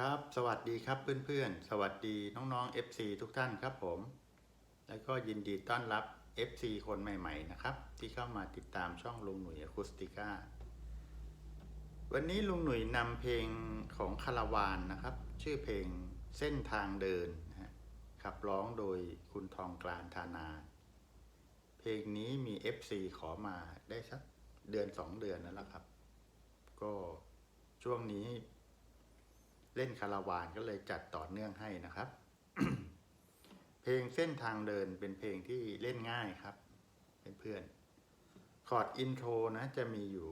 ครับ สวัสดีครับเพื่อนๆ สวัสดีน้องๆ FC ทุกท่านครับผม แล้วก็ยินดีต้อนรับ FC คนใหม่ๆนะครับ ที่เข้ามาติดตามช่องลุงหนุ่ยอะคูสติก้า วันนี้ลุงหนุ่ยนำเพลงของคาราวานนะครับ ชื่อเพลงเส้นทางเดินนะขับร้องโดยคุณทองกลานธานา เพลงนี้มี FC ขอมาได้สักเดือนสองเดือนแล้วล่ะครับ ก็ช่วงนี้ เล่นคาราวานก็เลยจัดต่อเนื่องให้นะครับ เพลงเส้นทางเดินเป็นเพลงที่เล่นง่ายครับเพื่อนๆคอร์ดอินโทรนะจะมีอยู่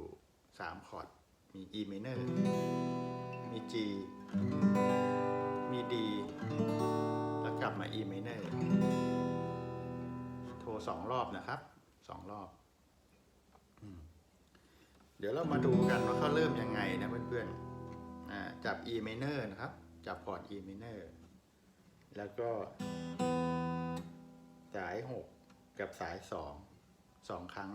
สามคอร์ด มี E minor มี G มี D แล้วกลับมา E minor โทรสองรอบนะครับสองรอบ เดี๋ยวเรามาดูกันว่าเขาเริ่มยังไงนะเพื่อนๆ จับ E minor นะครับ จับคอร์ด E minor แล้วก็ สาย 6 กับสาย2สองครั้ง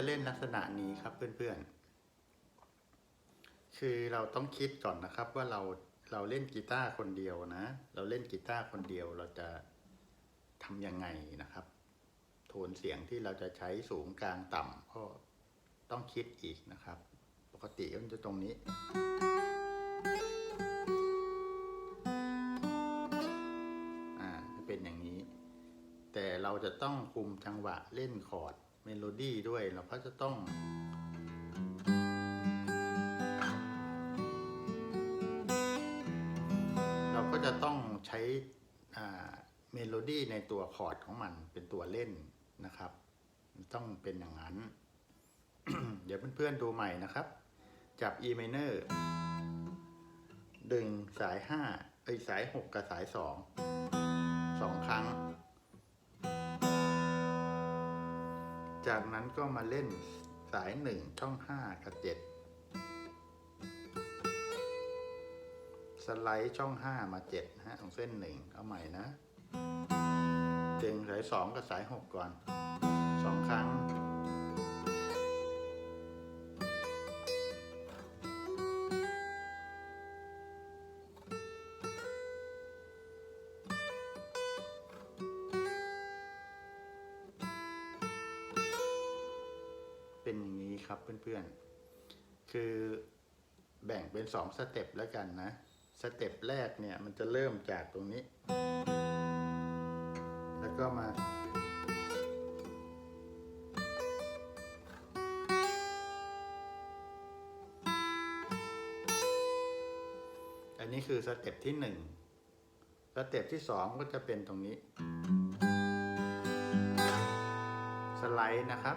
จะเล่นลักษณะนี้ครับเพื่อนๆ คือเราต้องคิดก่อนนะครับว่าเราเราเล่นกีตาร์คนเดียวนะ เราเล่นกีตาร์คนเดียวเราจะทำยังไงนะครับ โทนเสียงที่เราจะใช้สูงกลางต่ำก็ต้องคิดอีกนะครับ ปกติมันจะตรงนี้ อ่าจะเป็นอย่างนี้ แต่เราจะต้องคุมจังหวะเล่นคอร์ด เมโลดี้ด้วยเราก็จะต้อง เราก็จะต้องใช้เมโลดี้ในตัวคอร์ดของมันเป็นตัวเล่นนะครับ ต้องเป็นอย่างนั้น เดี๋ยวเพื่อนๆดูใหม่นะครับ จับ E minor ดึงสาย 5 เอ้ยสาย 6 กับสาย2สองครั้ง จากนั้นก็มาเล่นสาย1ช่อง5กับ7สไลด์ช่อง5มา7นะฮะของเส้น1เอาใหม่นะดึงสาย2กับสาย6ก่อน2ครั้ง ครับเพื่อนๆ คือแบ่งเป็นสองสเต็ปแล้วกันนะ สเต็ปแรกเนี่ยมันจะเริ่มจากตรงนี้ แล้วก็มา อันนี้คือสเต็ปที่หนึ่งสเต็ปที่สองก็จะเป็นตรงนี้ สไลด์นะครับ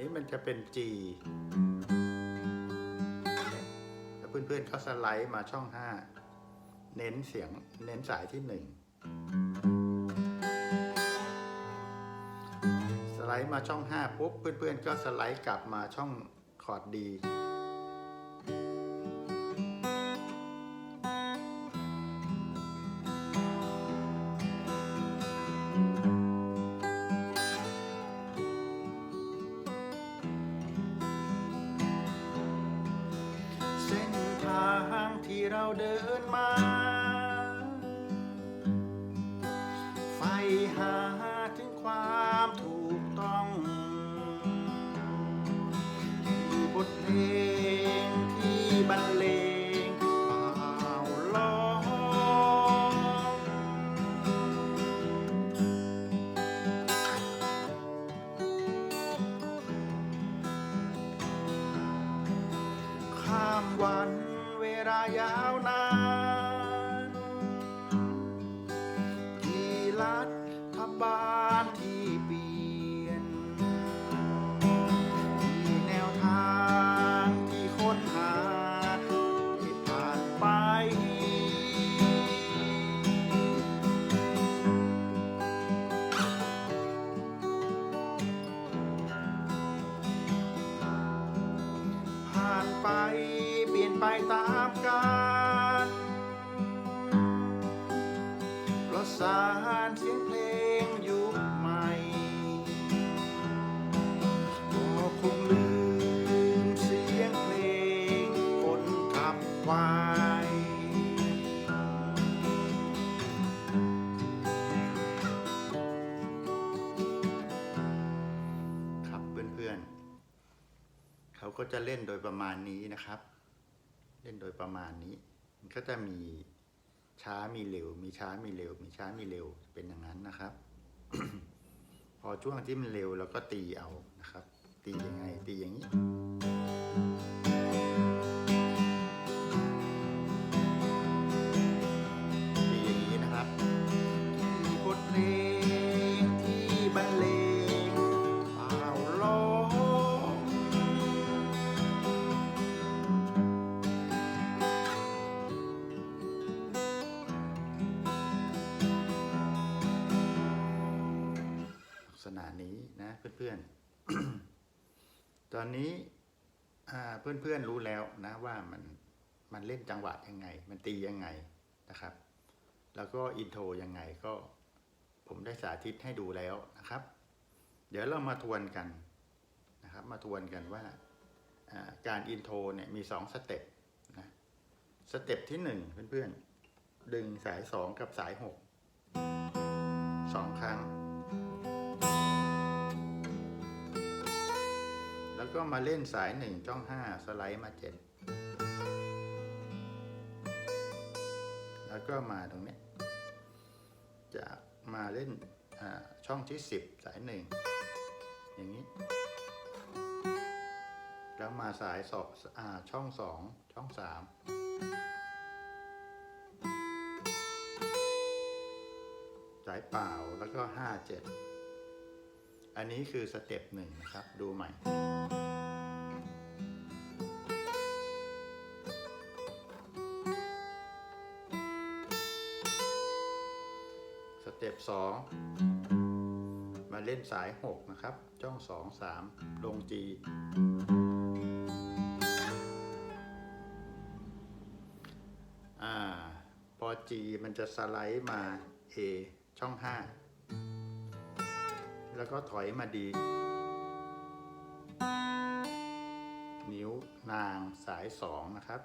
นี้มันจะเป็น G แล้วเพื่อนๆก็สไลด์มาช่อง 5 เน้นเสียงเน้นสายที่ 1 สไลด์มาช่อง 5 ปุ๊บ เพื่อนๆก็สไลด์กลับมาช่องคอร์ดดี ที่เราเดินมา ไฟหาถึงความถูกต้องที่บทเพลงที่บรรเลงเป่าร้องข้ามวัน เวลายาวนาน จะเล่นโดยประมาณนี้นะครับ เล่นโดยประมาณนี้ มันก็จะมีช้ามีเร็ว มีช้ามีเร็ว มีช้ามีเร็วเป็นอย่างนั้นนะครับ พอช่วงที่มันเร็วเราก็ตีเอานะครับ ตียังไงตีอย่างนี้ พื่อนๆ ตอนนี้อ่าเพื่อนๆรู้แล้วนะว่ามันมันเล่นจังหวะยังไง มันตียังไงนะครับ แล้วก็อินโทรยังไงก็ผมได้สาธิตให้ดูแล้วนะครับ เดี๋ยวเรามาทวนกันนะครับ มาทวนกันว่าการอินโทรเนี่ยมีสองสเต็ปนะสเต็ปที่หนึ่งเพื่อนๆ ดึงสายสองกับสายหกสองครั้ง แล้วก็มาเล่นสายหนึ่งช่องห้าสไลด์มาเจ็ดแล้วก็มาตรงนี้ จะมาเล่นอ่าช่องที่สิบสายหนึ่งอย่างนี้ แล้วมาสายสองอ่าช่องสองช่องสามสายเปล่าแล้วก็ห้าเจ็ด อันนี้คือสเต็ปหนึ่งนะครับ ดูใหม่ สเต็ปสองมาเล่นสายหกนะครับ จ้องสองสามลงจีอ่าพอจีมันจะสไลด์มา A ช่องห้า แล้วก็ถอยมาดี นิ้วนางสายสองนะครับ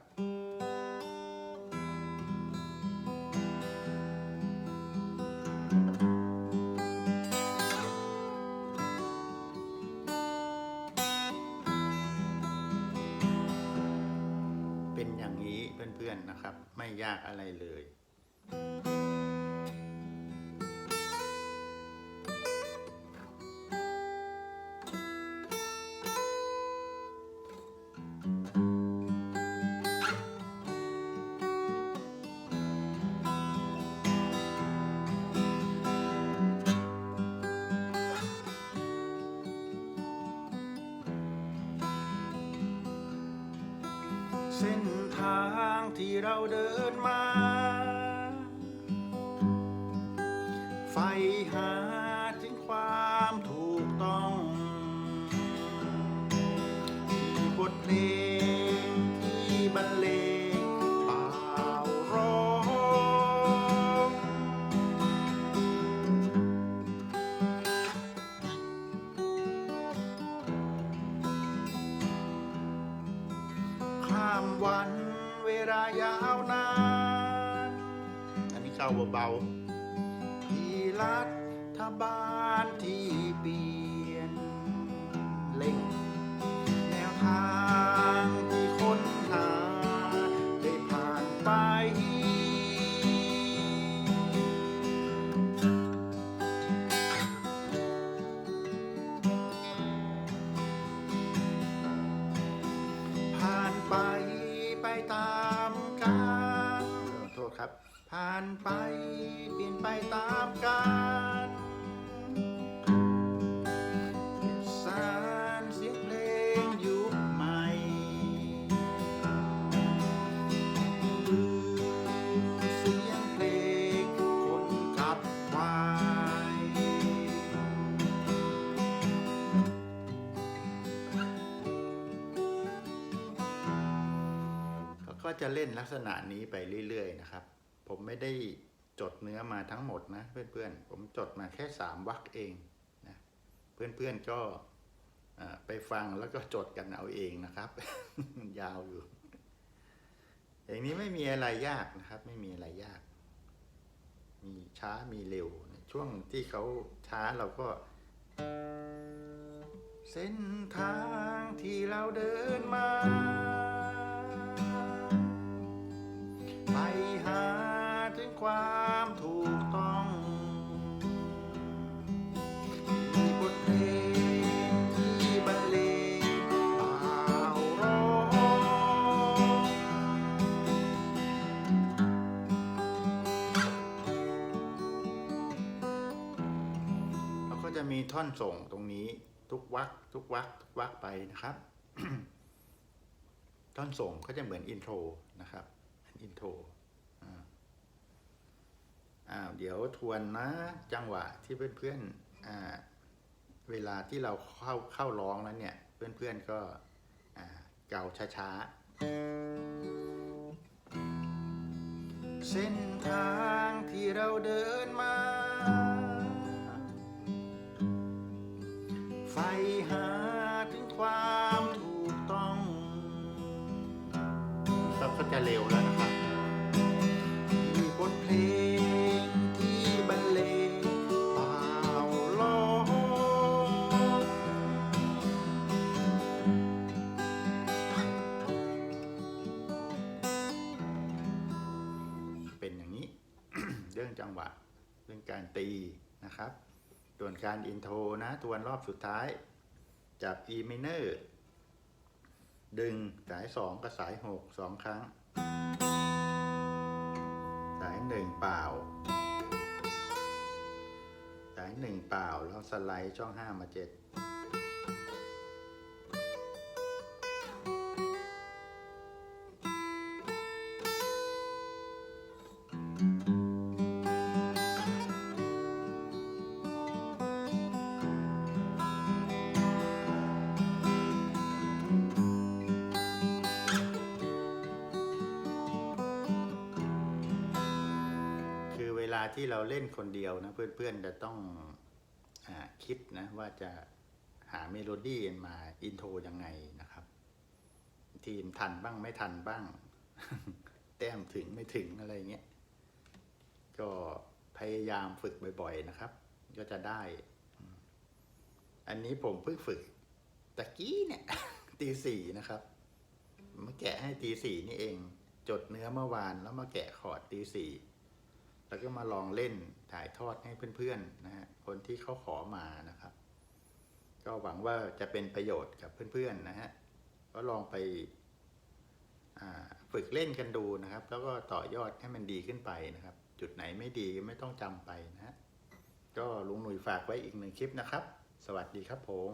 เป็นอย่างนี้เพื่อนๆนะครับ ไม่ยากอะไรเลย เส้นทางที่เราเดินมา ไฟหาถึงความถูกต้องบทเพลง เข้าเบา ไปตามกาลเปลี่ยนสารเสียงเพลงยุคใหม่ลืมเสียงเพลงคนขับควายคก็จะเล่นลักษณะนี้ไปเรื่อย ๆ นะครับ ผมไม่ได้ จดเนื้อมาทั้งหมดนะเพื่อนๆ ผมจดมาแค่สามวรรคเองนะเพื่อนๆก็ไปฟังแล้วก็จดกันเอาเองนะครับ มันยาวอยู่ อย่างนี้ไม่มีอะไรยากนะครับ ไม่มีอะไรยาก มีช้ามีเร็ว ช่วงที่เขาช้าเราก็ เส้นทางที่เราเดินมา จะมีท่อนส่งตรงนี้ทุกวักทุกวักทุกวักไปนะครับ ท่อนส่งก็จะเหมือนอินโทรนะครับอินโทรอ่าอ้าวเดี๋ยวทวนนะจังหวะที่เพื่อนๆอ่าเวลาที่เราเข้าเข้าร้องแล้วเนี่ย เพื่อนๆก็อ่าเก่าช้าๆ เส้นทางที่เราเดินมา ไฟหาถึงความถูกต้องครับก็จะเร็วแล้วนะครับ มีบทเพลงที่บรรเลงเปล่าร้อเป็นอย่างนี้ เรื่องจังหวะ เรื่องการตีนะครับ ส่วนการอินโทรนะทวนรอบสุดท้าย จับ E minor ดึงสาย 2 กับสาย 6 2 ครั้ง สาย 1 เปล่า สาย 1 เปล่าแล้วสไลด์ช่อง 5 มา 7 ที่เราเล่นคนเดียวนะเพื่อนๆจะต้องอคิดนะว่าจะหาเมโลดี้มาอินโทรยังไงนะครับ ทีมทันบ้างไม่ทันบ้าง แต้มถึงไม่ถึงอะไรเงี้ยก็พยายามฝึกบ่อย ๆนะครับ ก็จะได้ อันนี้ผมเพิ่งฝึกตะกี้เนี่ยตีสี่นะครับมาแกะให้ตีสี่นี่เอง จดเนื้อเมื่อวานแล้วมาแกะคอร์ดตีสี่ แล้วก็มาลองเล่นถ่ายทอดให้เพื่อนๆนะฮะคนที่เขาขอมานะครับ ก็หวังว่าจะเป็นประโยชน์กับเพื่อนๆนะฮะก็ลองไปฝึกเล่นกันดูนะครับ แล้วก็ต่อยอดให้มันดีขึ้นไปนะครับ จุดไหนไม่ดีไม่ต้องจำไปนะฮะก็ลุงหนุ่ยฝากไว้อีกหนึ่งคลิปนะครับ สวัสดีครับผม